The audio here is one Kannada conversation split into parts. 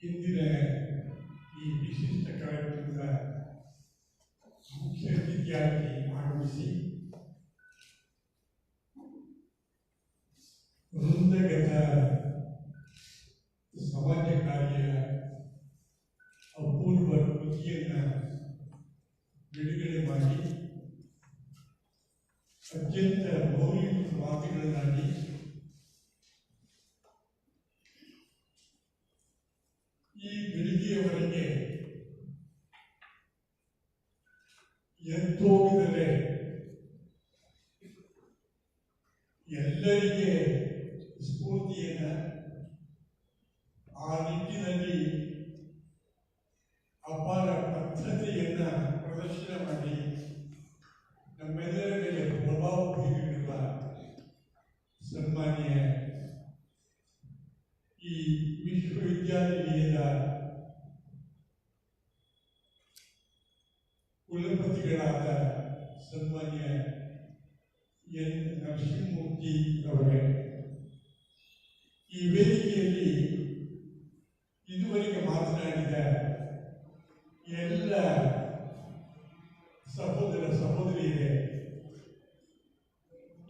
ಇಂದಿನ ಈ ವಿಶಿಷ್ಟ ಕಾರ್ಯಕ್ರಮದ ಮುಖ್ಯ ಅತಿಥಿಯಾಗಿ ಆಗಮಿಸಿ ವೃಂದಗತ ಸಮಾಜ ಕಾರ್ಯ ಅಪೂರ್ವ ಕೃತಿಯನ್ನು ಬಿಡುಗಡೆ ಮಾಡಿ ಅತ್ಯಂತ ಮೌಲ್ಯಯುತ ಮಾತುಗಳನ್ನಾಡಿ ಈ ಗಳಿಗೆಯವರೆಗೆ ಎಂತೋಗಿದರೆ ಎಲ್ಲರಿಗೆ ಸ್ಫೂರ್ತಿಯನ್ನ ಆ ನಿಟ್ಟಿನಲ್ಲಿ ಅಪಾರ ಬದ್ಧತೆಯನ್ನ ಪ್ರದರ್ಶನ ಮಾಡಿ ನಮ್ಮೆಲ್ಲರ ಮೇಲೆ ಪ್ರಭಾವ ಬೀರಿರುವ ಸನ್ಮಾನ್ಯ ಈ ವಿಶ್ವವಿದ್ಯಾನಿಲಯದ ಕುಲಪತಿಗಳಾದ ಸನ್ಮಾನ್ಯ ಎನ್. ನರಸಿಂಹಮೂರ್ತಿ ಅವರೇ. ಈ ವೇದಿಕೆಯಲ್ಲಿ ಇದುವರೆಗೆ ಮಾತನಾಡಿದ ಎಲ್ಲ ಸಹೋದರ ಸಹೋದರಿಯರೇ,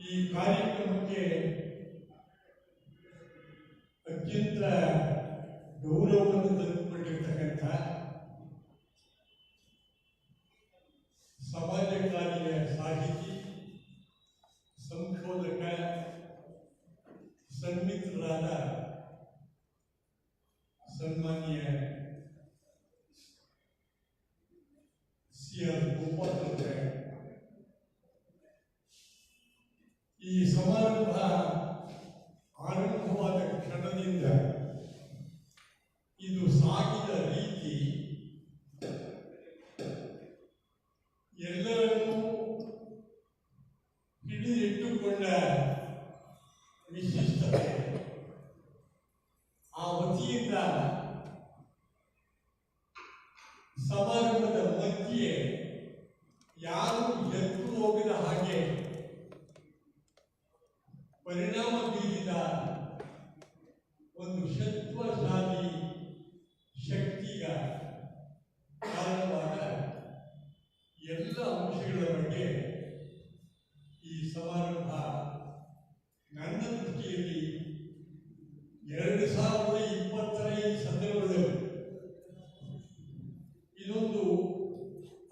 ಈ ಕಾರ್ಯಕ್ರಮಕ್ಕೆ ಅತ್ಯಂತ ಗೌರವವನ್ನು ತಂದುಕೊಂಡಿರ್ತಕ್ಕಂಥ ಆರ್ ಗೋಪಾಲ್ ಈ ಸಮಾರಂಭ ಆರಂಭವಾದ ಕ್ಷಣದಿಂದ ಇದು ಸಾಗಿದ ರೀತಿ ಎಲ್ಲರನ್ನೂ ಹಿಡಿದಿಟ್ಟುಕೊಂಡ ವಿಶಿಷ್ಟತೆ. ಬಗ್ಗೆ ಈ ಸಮಾರಂಭ ನನ್ನ ದೃಷ್ಟಿಯಲ್ಲಿ ಎರಡು ಸಾವಿರದ ಇಪ್ಪತ್ತರ ಈ ಸಂದರ್ಭದಲ್ಲಿ ಇದೊಂದು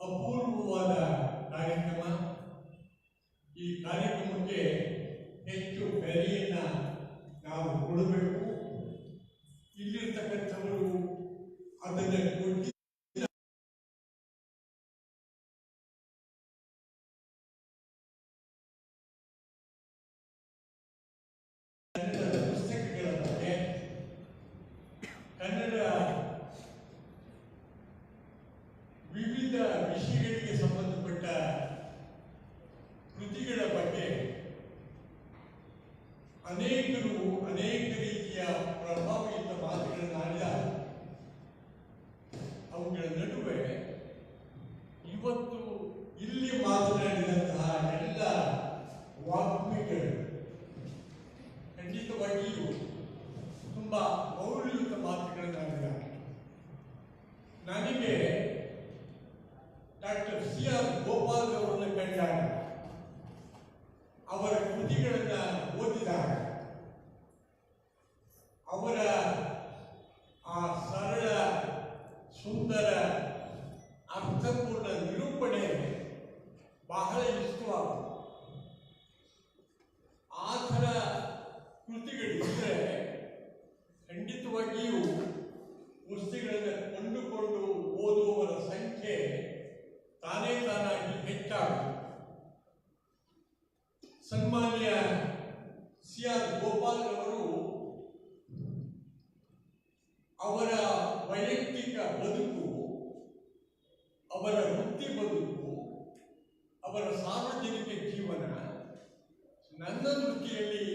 ಅಪೂರ್ವವಾದ ಕಾರ್ಯಕ್ರಮ. ಈ ಕಾರ್ಯಕ್ರಮಕ್ಕೆ ಹೆಚ್ಚು ಬೆಲೆಯನ್ನ ನಾವು ಕೊಡಬೇಕು. ಇಲ್ಲಿರ್ತಕ್ಕಂಥವರು ಅದನ್ನು ಕೊಟ್ಟಿ ಕನ್ನಡ ವಿವಿಧ ವಿಷಯಗಳಿಗೆ ಸಂಬಂಧಪಟ್ಟ ಕೃತಿಗಳ ಬಗ್ಗೆ ಅನೇಕರು ಅನೇಕ ರೀತಿಯ ಪ್ರಭಾವಯುತ ಮಾತುಗಳನ್ನು ಆಡಿದ ಅವುಗಳ ನಡುವೆ ಇವತ್ತು ಇಲ್ಲಿ ಮಾತನಾಡಿದಂತಹ ಎಲ್ಲ ವಾಗ್ಮಿಗಳು ಖಂಡಿತವಾಗಿಯೂ ತುಂಬಾ ಮೌಲ್ಯಯುತ ಮಾತುಗಳನ್ನಾಡಿದ್ದಾರೆ ನನಗೆ ಡಾಕ್ಟರ್ ಸಿ ಆರ್ ಗೋಪಾಲ್ ಅವರನ್ನು ಕಂಡಾಗ ಅವರ ಕೃತಿಗಳನ್ನ ಓದಿದಾಗ ಅವರ ಆ ಸರಳ, ಸುಂದರ, ಅರ್ಥಪೂರ್ಣ ನಿರೂಪಣೆ ಬಹಳ ಇಷ್ಟವಾಗುತ್ತೆ ಆ ಥರ ಕೃತಿಗಳಿದ್ರೆ ಖಂಡಿತವಾಗಿಯೂ ಪುಸ್ತಕಗಳನ್ನು ಕೊಂಡುಕೊಂಡು ಓದುವವರ ಸಂಖ್ಯೆ ತಾನೇ ತಾನಾಗಿ ಹೆಚ್ಚಾಗುತ್ತೆ ಸನ್ಮಾನ್ಯ ಸಿ ಆರ್ ಗೋಪಾಲ್ ಅವರು ಅವರ ವೈಯಕ್ತಿಕ ಬದುಕು ಅವರ ವೃತ್ತಿ ಬದುಕು ಅವರ ಸಾರ್ವಜನಿಕ ಜೀವನ, ನನ್ನ ದೃಷ್ಟಿಯಲ್ಲಿ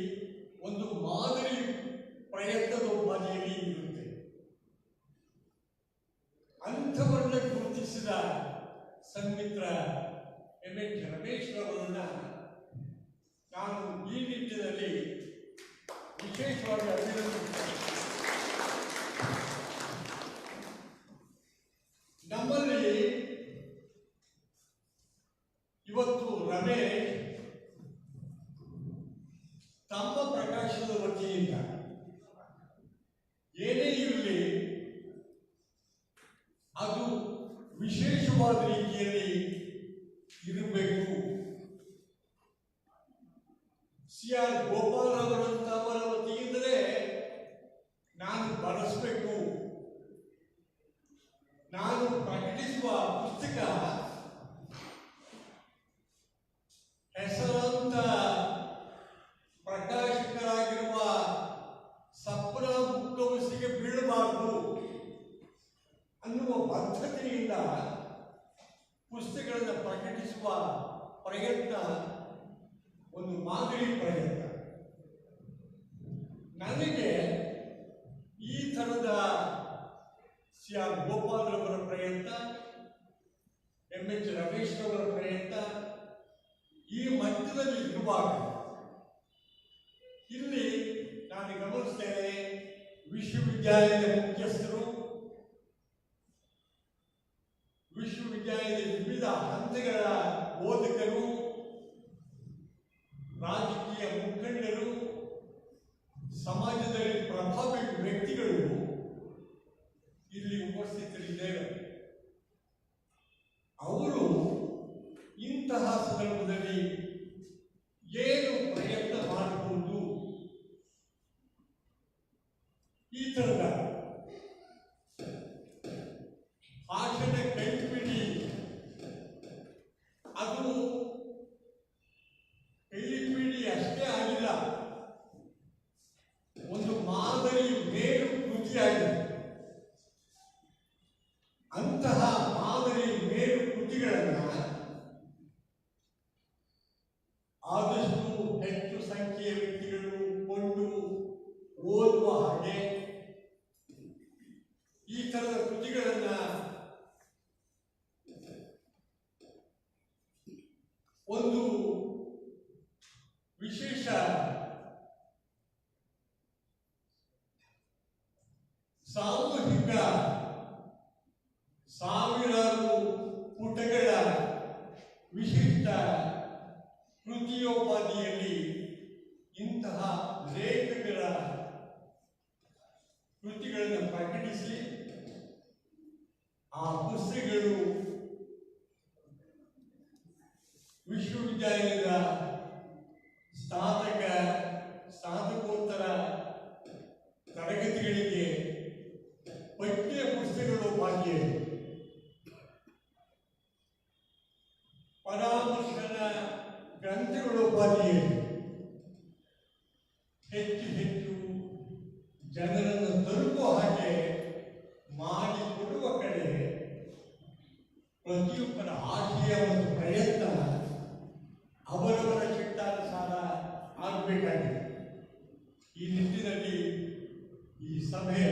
ಒಂದು ಮಾದರಿ ಪ್ರಯತ್ನದ ಬಾದಿಯಲ್ಲಿ ಇರುತ್ತೆ. ಅಂಥವರನ್ನ ಗುರುತಿಸಿದ ಸನ್ಮಿತ್ರ ಎಂ ಎಚ್ ರಮೇಶ್ ಅವರನ್ನ ನಾನು ಈ ನಿಟ್ಟಿನಲ್ಲಿ ವಿಶೇಷವಾಗಿ ಅಭಿನಂದಿಸುತ್ತೇನೆ. ಇವತ್ತು ರಮೇಶ್ ತಮ್ಮ ಪ್ರಕಾಶದ ವತಿಯಿಂದ ಏನೇ ಇರಲಿ, ಅದು ವಿಶೇಷವಾದ ರೀತಿಯಲ್ಲಿ ಇರಬೇಕು. ಸಿ ಆರ್ ಗೋಪಾಲ್ ಅವರ ವತಿಯಿಂದಲೇ ನಾನು ಬಳಸಬೇಕು. ಪ್ರಕಟಿಸುವ ಪುಸ್ತಕ ಹೆಸರಾಂತ ಪ್ರಕಾಶಕರಾಗಿರುವ ಸಪ್ನ ಮುಖವಸಿಗೆ ಬೀಳಬಾರದು ಅನ್ನುವ ಬದ್ಧತೆಯಿಂದ ಪುಸ್ತಕಗಳನ್ನು ಪ್ರಕಟಿಸುವ ಪ್ರಯತ್ನ, ಒಂದು ಮಾದರಿ ಪ್ರಯತ್ನ. ನನಗೆ ಈ ಥರದ ಸಿ ಆರ್ ಗೋಪಾಲ್ ಪ್ರಯತ್ನ ಎಂ ಎಚ್ ರಮೇಶ್ ಅವರ ಪ್ರಯತ್ನ ಈ ಮಟ್ಟದಲ್ಲಿ ಇರುವಾಗ ಇಲ್ಲಿ ನಾನು ಗಮನಿಸ್ತೇನೆ ವಿಶ್ವವಿದ್ಯಾಲಯದ ಮುಖ್ಯಸ್ಥರು ವಿಶ್ವವಿದ್ಯಾಲಯದ ವಿವಿಧ ಹಂತಗಳ ಬೋಧಕರು ರಾಜಕೀಯ ಮುಖಂಡರು ಸಮಾಜದಲ್ಲಿ ಪ್ರಭಾವಿ ವ್ಯಕ್ತಿಗಳು ಇಲ್ಲಿ ಉಪಸ್ಥಿತರಿದ್ದೇವೆ ಅವರು ಇಂತಹ ಸಂದರ್ಭದಲ್ಲಿ ಏನು ಪ್ರಯತ್ನ ಮಾಡಬಹುದು ಈ ತರದ ಭಾಷಣ ಕೈಪಿಡಿ ಅದು ಕೈಪಿಡಿ ಅಷ್ಟೇ ಆಗಿಲ್ಲ. ಒಂದು ಮಾದರಿ ಮೇರು ಕೃತಿಯಾಗಿದೆ. ಅಂತಹ ಮಾದರಿ ಮೇರು ಕೃತಿಗಳನ್ನ ಆದಷ್ಟು ಹೆಚ್ಚು ಸಂಖ್ಯೆಯ ವ್ಯಕ್ತಿಗಳು ಕೊಂಡು ಓದುವ ಹಾಗೆ ಈ ತರದ ಕೃತಿಗಳನ್ನ ವಿಶಿಷ್ಟ ಕೃತಿಯೋಪಾದಿಯಲ್ಲಿ ಇಂತಹ ಲೇಖಕರ ಕೃತಿಗಳನ್ನು ಪ್ರಕಟಿಸಿ ಆ ಪುಸ್ತಕಗಳು ವಿಶ್ವವಿದ್ಯಾಲಯದ ಸ್ನಾತಕ ಸ್ನಾತಕೋತ್ತರ ಪ್ರತಿಯೊಬ್ಬರ ಆಶಯ ಒಂದು ಪ್ರಯತ್ನ ಅವರವರ ಚಿಟ್ಟಾನುಸಾರ ಆಗಬೇಕಾಗಿದೆ. ಈ ನಿಟ್ಟಿನಲ್ಲಿ ಈ ಸಭೆ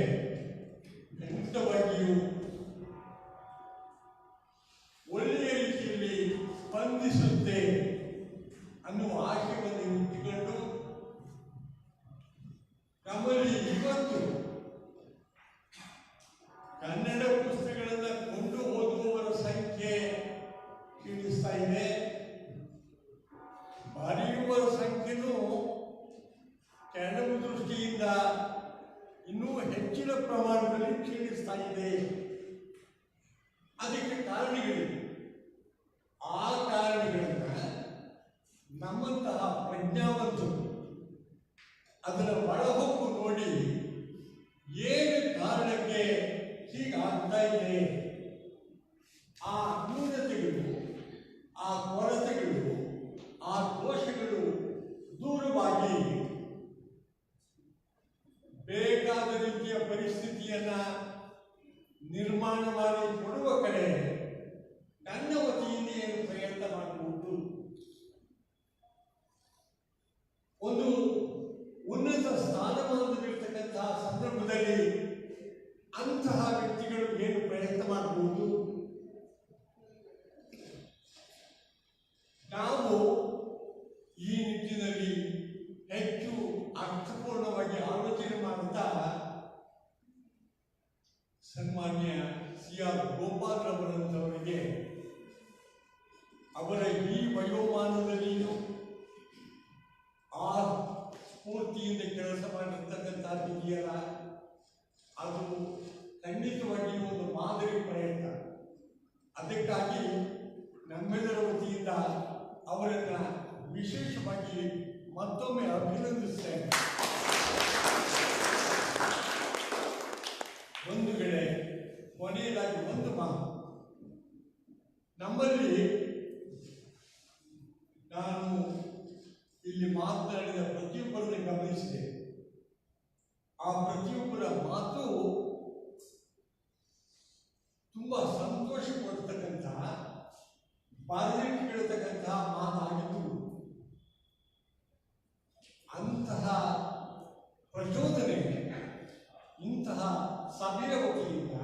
ಖಂಡಿತವಾಗಿಯೂ ಒಳ್ಳೆಯ ರೀತಿಯಲ್ಲಿ ಸ್ಪಂದಿಸುತ್ತೆ. ಪರಿಸ್ಥಿತಿಯನ್ನ ನಿರ್ಮಾಣ ಮಾಡಿ ಕೊಡುವ ಕಡೆ ನನ್ನ ವತಿಯಿಂದ ಏನು ಪ್ರಯತ್ನ ಮಾಡಬಹುದು ಒಂದು ಉನ್ನತ ಸ್ಥಾನಮಾನದಲ್ಲಿರ್ತಕ್ಕಂತಹ ಸಂದರ್ಭದಲ್ಲಿ ಅಂತಹ ವ್ಯಕ್ತಿಗಳು ಏನು ಪ್ರಯತ್ನ ಮಾಡಬಹುದು ನಾವು ಈ ನಿಟ್ಟಿನಲ್ಲಿ ಹೆಚ್ಚು ಅರ್ಥಪೂರ್ಣವಾಗಿ ಆಲೋಚನೆ ಮಾಡುತ್ತಾ ಸನ್ಮಾನ್ಯ ಆರ್ ಅವರ ಈ ವಯೋಮಾನದಲ್ಲಿಯೂ ಆ ಸ್ಫೂರ್ತಿಯಿಂದ ಕೆಲಸ ಮಾಡಿರ್ತಕ್ಕಂಥ ಇದೆಯಲ್ಲ ಅದು ಖಂಡಿತವಾಗಿಯೂ ಒಂದು ಮಾದರಿ ಪ್ರಯತ್ನ. ಅದಕ್ಕಾಗಿ ನಮ್ಮೆಲ್ಲರ ವತಿಯಿಂದ ಅವರನ್ನು ವಿಶೇಷವಾಗಿ ಮತ್ತೊಮ್ಮೆ ಅಭಿನಂದಿಸ್ತೇನೆ ಒಂದು ವೇಳೆ ಕೊನೆಯದಾಗಿ ಒಂದು ಮಾತು ನಮ್ಮಲ್ಲಿ ನಾನು ಇಲ್ಲಿ ಮಾತನಾಡಿದ ಪ್ರತಿಯೊಬ್ಬರನ್ನು ಗಮನಿಸಿದೆ. ಆ ಪ್ರತಿಯೊಬ್ಬರ ಮಾತು ತುಂಬಾ ಸಂತೋಷ ಪಡ್ತಕ್ಕಂತಹ ಬಾಲ್ಯಕ್ಕೆ ಕೇಳತಕ್ಕಂತಹ ಮಾತಾಗಿದ್ದು, ಅಂತಹ ಪ್ರಚೋದನೆ, ಇಂತಹ ಸಭೆಯ ವತಿಯಿಂದ,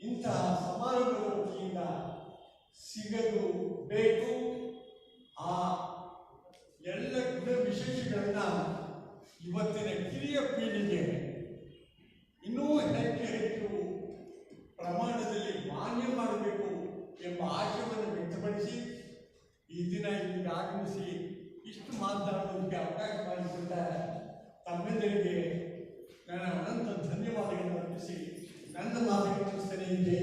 ಇಂತಹ ಸಮಾರಂಭದ ವತಿಯಿಂದ ಸಿಗಲು ಬೇಕು. ಆ ಎಲ್ಲ ಗುಣ ವಿಶೇಷಗಳನ್ನ ಇವತ್ತಿನ ಕಿರಿಯ ಪೀಳಿಗೆ ಇನ್ನೂ ಹೆಚ್ಚು ಹೆಚ್ಚು ಪ್ರಮಾಣದಲ್ಲಿ ಮಾನ್ಯ ಮಾಡಬೇಕು ಎಂಬ ಆಶಯವನ್ನು ವ್ಯಕ್ತಪಡಿಸಿ ಈ ದಿನ ಇಲ್ಲಿಗೆ ಆಗಮಿಸಿ ಇಷ್ಟು ಮಾತನಾಡುವುದಕ್ಕೆ ಅವಕಾಶ ಮಾಡಿಸಿದ ತಮ್ಮೆಲ್ಲರಿಗೆ ನನ್ನ ಅನಂತ ಧನ್ಯವಾದಗಳನ್ನು ಅರ್ಪಿಸಿ ನನ್ನ ಮಾತುಗಳನ್ನು ಜೈ